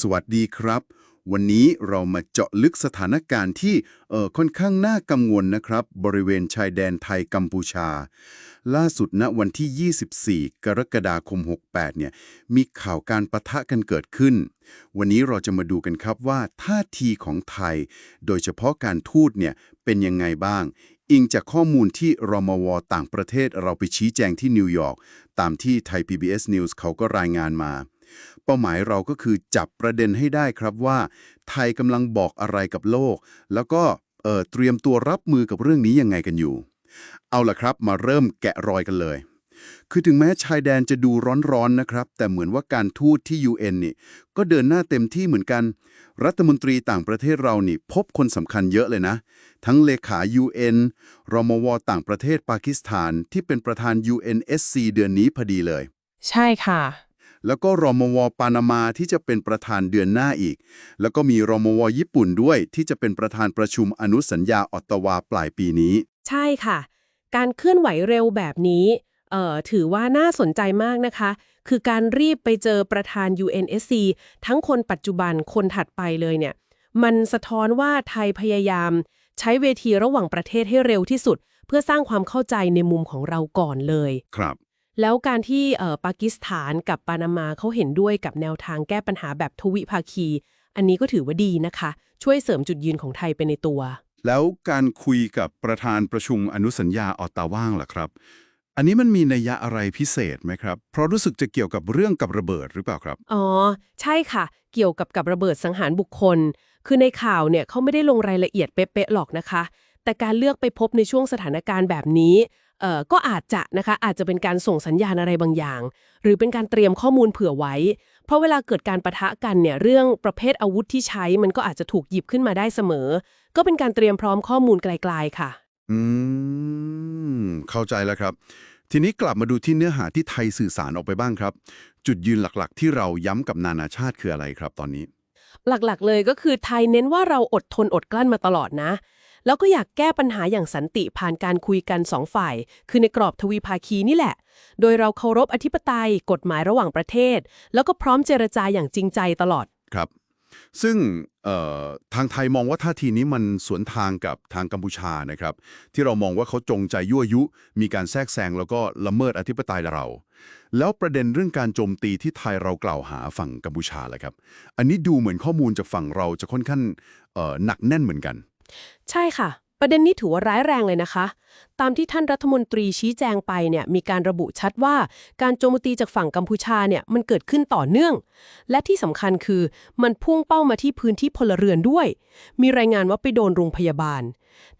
สวัสดีครับ วันนี้เรามาเจาะลึกสถานการณ์ที่เออค่อนข้างน่ากังวลนะครับ บริเวณชายแดนไทยกัมพูชา ล่าสุดณวันที่ 24 กรกฎาคม 68 เนี่ย มีข่าวการประทะกันเกิดขึ้น วันนี้เราจะมาดูกันครับว่าท่าทีของไทย โดยเฉพาะการทูตเนี่ยเป็นยังไงบ้างอิงจากข้อมูลที่รมวต่างประเทศเราไปชี้แจงที่นิวยอร์กตามที่ไทย PBS News เขาก็รายงานมา เป้าหมายเราก็คือจับประเด็นให้ได้ครับว่า ไทยกำลังบอกอะไรกับโลก แล้วก็เเตรียมตัวรับมือกับเรื่องนี้ยังไงกันอยู่ เอาล่ะครับมาเริ่มแกะรอยกันเลย คือถึงแม้ชายแดนจะดูร้อนๆนะครับ แต่เหมือนว่าการทูตที่ UN นี่ก็เดินหน้าเต็มที่เหมือนกัน รัฐมนตรีต่างประเทศเรานี่ พบคนสำคัญเยอะเลยนะ ทั้งเลขา UN รมวต่างประเทศปากีสถานที่เป็นประธาน UNSC เดือนนี้พอดีเลย ใช่ค่ะ แล้วก็รมวปานามาที่จะเป็นประธานเดือนหน้าอีก แล้วก็มีรมวญี่ปุ่นด้วยที่จะเป็นประธานประชุมอนุสัญญาออตตาวาปลายปีนี้ ใช่ค่ะ การเคลื่อนไหวเร็วแบบนี้เอ่อถือว่าน่าสนใจมากนะคะ คือการรีบไปเจอประธาน UNSC ทั้งคนปัจจุบันคนถัดไปเลยเนี่ย มันสะท้อนว่าไทยพยายาม ใช้เวทีระหว่างประเทศให้เร็วที่สุด เพื่อสร้างความเข้าใจในมุมของเราก่อนเลย ครับ แล้วการที่เอ่อปากีสถานกับปานามาเขาเห็นด้วยกับแนวทางแก้ปัญหาแบบทวิภาคี อันนี้ก็ถือว่าดีนะคะ ช่วยเสริมจุดยืนของไทยไปในตัว แล้วการคุยกับประธานประชุมอนุสัญญาออตตาว่างล่ะครับ อันนี้มันมีนัยยะอะไรพิเศษไหมครับ เพราะรู้สึกจะเกี่ยวกับเรื่องกับระเบิดหรือเปล่าครับ อ๋อ ใช่ค่ะ เกี่ยวกับกับระเบิดสังหารบุคคล คือในข่าวเนี่ยเขาไม่ได้ลงรายละเอียดเป๊ะๆหรอกนะคะ แต่การเลือกไปพบในช่วงสถานการณ์แบบนี้เอ่อ ก็อาจจะนะคะอาจจะเป็นการส่งสัญญาณอะไรบางอย่าง หรือเป็นการเตรียมข้อมูลเผื่อไว้ เพราะเวลาเกิดการประทะกันเนี่ยเรื่องประเภทอาวุธที่ใช้มันก็อาจจะถูกหยิบขึ้นมาได้เสมอ ก็เป็นการเตรียมพร้อมข้อมูลไกลๆค่ะ อืม เข้าใจแล้วครับ ทีนี้กลับมาดูที่เนื้อหาที่ไทยสื่อสารออกไปบ้างครับ จุดยืนหลักๆ ที่เราย้ำกับนานาชาติคืออะไรครับตอนนี้ หลักๆ เลยก็คือไทยเน้นว่าเราอดทนอดกลั้นมาตลอดนะ แล้วก็อยากแก้ปัญหาอย่างสันติผ่านการคุยกันสองฝ่าย คือในกรอบทวีภาคีนี่แหละ โดยเราเคารพอธิปไตย กฎหมายระหว่างประเทศ แล้วก็พร้อมเจรจาอย่างจริงใจตลอดครับ ซึ่งทางไทยมองว่าท่าทีนี้มันสวนทางกับทางกัมพูชานะครับ ที่เรามองว่าเขาจงใจยั่วยุ มีการแทรกแซงแล้วก็ละเมิดอธิปไตยเรา แล้วประเด็นเรื่องการโจมตีที่ไทยเรากล่าวหาฝั่งกัมพูชาแหละครับ อันนี้ดูเหมือนข้อมูลจากฝั่งเราจะค่อนข้างหนักแน่นเหมือนกัน ใช่ค่ะ ประเด็นนี้ถือว่าร้ายแรงเลยนะคะ ตามที่ท่านรัฐมนตรีชี้แจงไปเนี่ยมีการระบุชัดว่าการโจมตีจากฝั่งกัมพูชาเนี่ยมันเกิดขึ้นต่อเนื่อง และที่สำคัญคือมันพุ่งเป้ามาที่พื้นที่พลเรือนด้วย มีรายงานว่าไปโดนโรงพยาบาล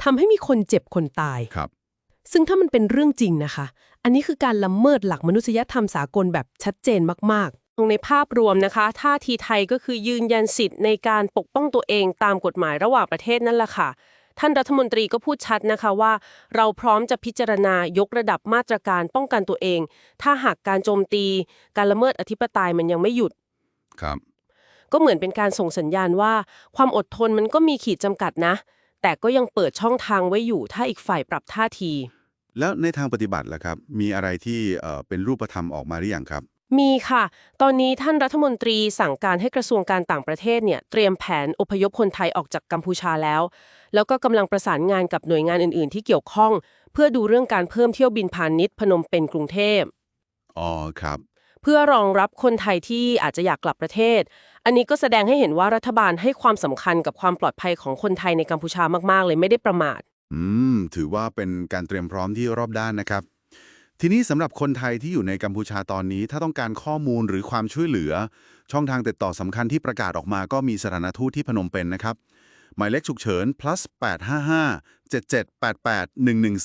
ทำให้มีคนเจ็บคนตายครับ ซึ่งถ้ามันเป็นเรื่องจริงนะคะ อันนี้คือการละเมิดหลักมนุษยธรรมสากลแบบชัดเจนมาก ๆในภาพรวมนะคะท่าทีไทยก็คือยืนยันสิทธิ์ในการปกป้องตัวเองตามกฎหมายระหว่างประเทศนั่นแหละค่ะ ท่านรัฐมนตรีก็พูดชัดนะคะว่า เราพร้อมจะพิจารณายกระดับมาตรการป้องกันตัวเอง ถ้าหากการโจมตี การละเมิดอธิปไตยมันยังไม่หยุดครับ ก็เหมือนเป็นการส่งสัญญาณว่า ความอดทนมันก็มีขีดจำกัดนะ แต่ก็ยังเปิดช่องทางไว้อยู่ถ้าอีกฝ่ายปรับท่าที แล้วในทางปฏิบัติล่ะครับ มีอะไรที่เอ่อเป็นรูปธรรมออกมาหรือยังครับ มีค่ะ ตอนนี้ท่านรัฐมนตรีสั่งการให้กระทรวงการต่างประเทศเนี่ยเตรียมแผนอพยพคนไทยออกจากกัมพูชาแล้ว แล้วก็กำลังประสานงานกับหน่วยงานอื่น ๆ ที่เกี่ยวข้อง เพื่อดูเรื่องการเพิ่มเที่ยวบินพาณิชย์พนมเป็นกรุงเทพ อ๋อครับ เพื่อรองรับคนไทยที่อาจจะอยากกลับประเทศ อันนี้ก็แสดงให้เห็นว่ารัฐบาลให้ความสำคัญกับความปลอดภัยของคนไทยในกัมพูชามาก ๆ เลยไม่ได้ประมาท อืม ถือว่าเป็นการเตรียมพร้อมที่รอบด้านนะครับ ทีนี้สำหรับคนไทยที่อยู่ในกัมพูชาตอนนี้ ถ้าต้องการข้อมูลหรือความช่วยเหลือ ช่องทางติดต่อสำคัญที่ประกาศออกมาก็มีสถานทูตที่พนมเปญนนะครับ หมายเลขฉุกเฉิน plus 855 7788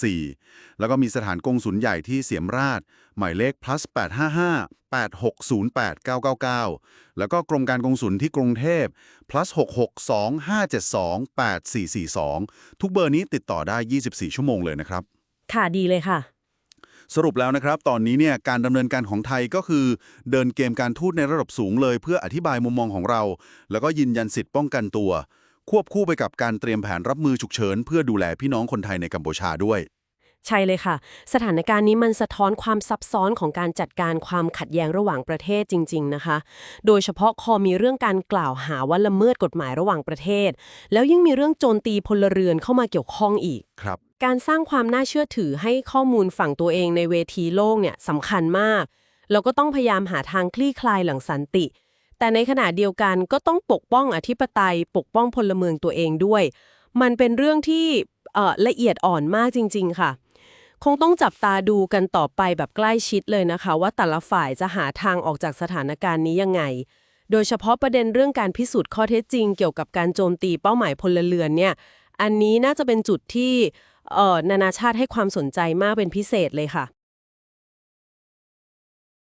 114 แล้วก็มีสถานกงสุลใหญ่ที่เสียมราช หมายเลข plus 855 8608 999 แล้วก็กรมการกงสุลที่กรุงเทพ plus 662 572 8442 ทุกเบอร์นี้ติดต่อได้ 24 ชั่วโมงเลยนะครับ ค่ะดีเลยค่ะ สรุปแล้วนะครับ ตอนนี้เนี่ยการดำเนินการของไทยก็คือ เดินเกมการทูตในระดับสูงเลย เพื่ออธิบายมุมมองของเรา แล้วก็ยืนยันสิทธิ์ป้องกันตัว ควบคู่ไปกับการเตรียมแผนรับมือฉุกเฉิน เพื่อดูแลพี่น้องคนไทยในกัมพูชาด้วย ใช่เลยค่ะ สถานการณ์นี้มันสะท้อนความซับซ้อนของการจัดการความขัดแย้งระหว่างประเทศจริง ๆนะคะ โดยเฉพาะคอมีเรื่องการกล่าวหาว่าละเมิดกฎหมายระหว่างประเทศ แล้วยิ่งมีเรื่องโจมตีพลเรือนเข้ามาเกี่ยวข้องอีก ครับ การสร้างความน่าเชื่อถือให้ข้อมูลฝั่งตัวเองในเวทีโลกเนี่ยสำคัญมากแล้วก็ต้องพยายามหาทางคลี่คลายหลังสันติ แต่ในขณะเดียวกันก็ต้องปกป้องอธิปไตย ปกป้องพลเมืองตัวเองด้วย มันเป็นเรื่องที่เอ่อละเอียดอ่อนมากจริง ๆ ค่ะ คงต้องจับตาดูกันต่อไปแบบใกล้ชิดเลยนะคะ ว่าแต่ละฝ่ายจะหาทางออกจากสถานการณ์นี้ยังไง โดยเฉพาะประเด็นเรื่องการพิสูจน์ข้อเท็จจริง เกี่ยวกับการโจมตีเป้าหมายพลเรือนเนี่ย อันนี้น่าจะเป็นจุดที่นานาชาติให้ความสนใจมากเป็นพิเศษเลยค่ะ